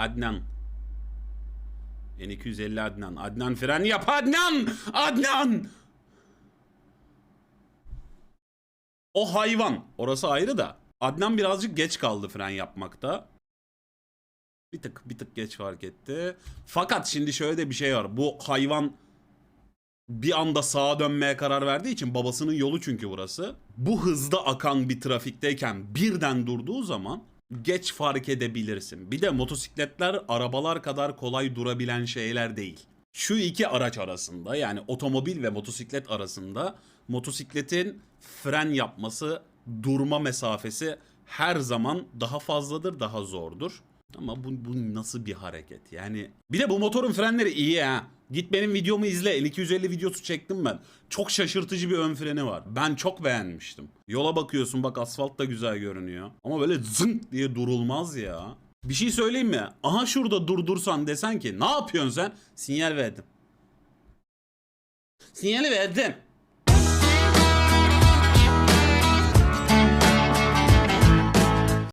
Adnan. N250 Adnan. Adnan fren yap Adnan! Adnan! O hayvan. Orası ayrı da. Adnan birazcık geç kaldı fren yapmakta. Bir tık bir tık geç fark etti. Fakat şimdi şöyle de bir şey var. Bu hayvan bir anda sağa dönmeye karar verdiği için babasının yolu çünkü burası. Bu hızda akan bir trafikteyken birden durduğu zaman geç fark edebilirsin. Bir de motosikletler arabalar kadar kolay durabilen şeyler değil. Şu iki araç arasında yani otomobil ve motosiklet arasında motosikletin fren yapması, durma mesafesi her zaman daha fazladır, daha zordur. Ama bu, bu nasıl bir hareket? Yani bir de bu motorun frenleri iyi ha. Git benim videomu izle. L250 videosu çektim ben. Çok şaşırtıcı bir ön freni var. Ben çok beğenmiştim. Yola bakıyorsun bak asfalt da güzel görünüyor. Ama böyle zınk diye durulmaz ya. Bir şey söyleyeyim mi? Aha şurada durdursan desen ki ne yapıyorsun sen? Sinyal verdim. Sinyali verdim.